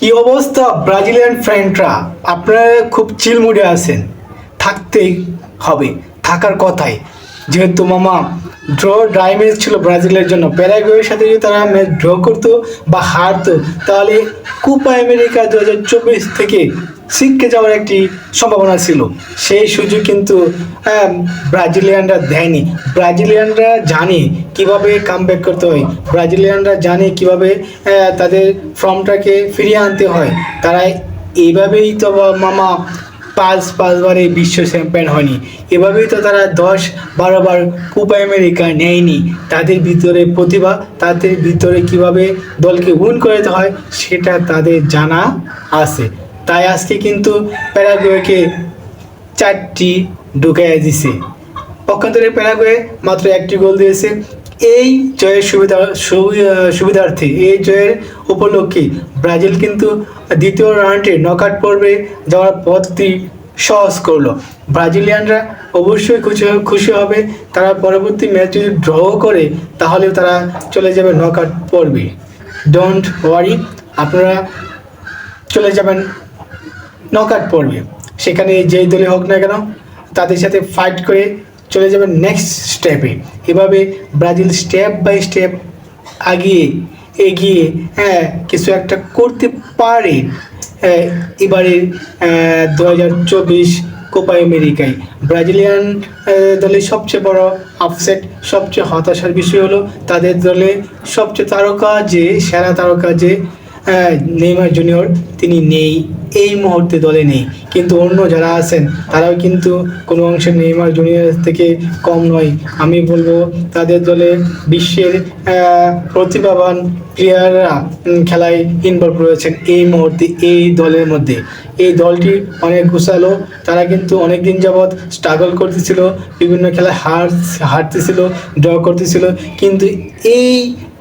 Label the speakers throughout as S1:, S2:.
S1: কি অবস্থা ব্রাজিলিয়ান ফ্রেন্ডরা? আপনারা খুব চিল মুডে আছেন। থাকতেই হবে, থাকার কথাই। যেহেতু মামা ড্র ড্রাই ম্যাচ ছিল ব্রাজিলের জন্য। প্যারাগুয়ের সাথে যদি তারা ম্যাচ ড্র করতো বা হারতো, তাহলে কুপা আমেরিকা দু হাজার চব্বিশ থেকে ছিটকে যাওয়ার একটি সম্ভাবনা ছিল। সেই সুযোগ কিন্তু ব্রাজিলিয়ানরা দেয়নি। ব্রাজিলিয়ানরা জানে কীভাবে কামব্যাক করতে হয়। ব্রাজিলিয়ানরা জানে কীভাবে তাদের ফর্মটাকে ফিরিয়ে আনতে হয়। তারা এইভাবেই তো মামা পাঁচ পাঁচবারে বিশ্ব চ্যাম্পিয়ন হয়নি। এভাবেই তো তারা দশ বারো বার কুপা আমেরিকা নেয়নি। তাদের ভিতরে প্রতিভা, তাদের ভিতরে কীভাবে দলকে উইন করতে হয়, সেটা তাদের জানা আছে। তাই আজকে কিন্তু প্যারাগুয়েকে চারটি ঢুকাইয়া দিছে। পক্ষান্তরে প্যারাগুয়ে মাত্র একটি গোল দিয়েছে। এই জয়ের সুবিধা, সুবি- সুবিধার্থে এই জয়ের উপলক্ষে ব্রাজিল কিন্তু দ্বিতীয় রাউন্ডে নকআউট পর্বে যাওয়ার পথটি সহজ করল। ব্রাজিলিয়ানরা অবশ্যই খুশি খুশি হবে। তারা পরবর্তী ম্যাচ যদি ড্র করে তাহলে তারা চলে যাবে নকআউট পর্বে। ডোন্ট ওয়ারি, আপনারা চলে যাবেন নকআউট পড়বে সেখানে যেই দলে হোক না কেন তাদের সাথে ফাইট করে চলে যাবে নেক্সট স্টেপে এভাবে ব্রাজিল স্টেপ বাই স্টেপ আগিয়ে এগিয়ে হ্যাঁ কিছু একটা করতে পারে হ্যাঁ, এবারে দু হাজার চব্বিশ কোপা আমেরিকায়। ব্রাজিলিয়ান দলের সবচেয়ে বড় আপসেট সবচেয়ে হতাশার বিষয় হলো তাদের দলে সবচেয়ে তারকা যে সেরা তারকা যে নেইমার জুনিয়র তিনি নেই, এই মুহূর্তে দলে নেই। কিন্তু অন্য যারা আছেন, তারাও কিন্তু কোনো অংশে নেইমার জুনিয়র থেকে কম নয়। আমি বলব, তাদের দলে বিশ্বের প্রতিভাবান প্লেয়াররা খেলায় ইনভলভ রয়েছেন এই মুহূর্তে, এই দলের মধ্যে। এই দলটি অনেক গুছালো, তারা কিন্তু অনেক দিন যাবৎ স্ট্রাগল করতেছিল, বিভিন্ন খেলায় হার, হারতেছিল ড্র করতেছিল। কিন্তু এই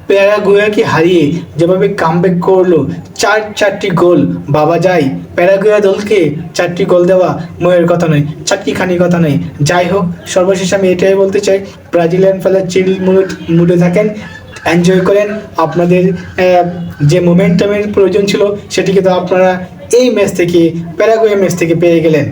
S1: প্যারাগুয়াকে হারিয়ে যেভাবে কামব্যাক করল, চার চারটি গোল, বাবা যাই। প্যারাগুয়া দলকে চারটি গোল দেওয়া ময়ের কথা নয়, চারটি খানি কথা নয়। যাই হোক, সর্বশেষ আমি এটাই বলতে চাই, ব্রাজিলিয়ান ফেলার চিল মুড মুডে থাকেন এনজয় করেন। আপনাদের যে মোমেন্টামের প্রয়োজন ছিল, সেটিকে তো আপনারা এই ম্যাচ থেকে, প্যারাগুয়া ম্যাচ থেকে পেয়ে গেলেন।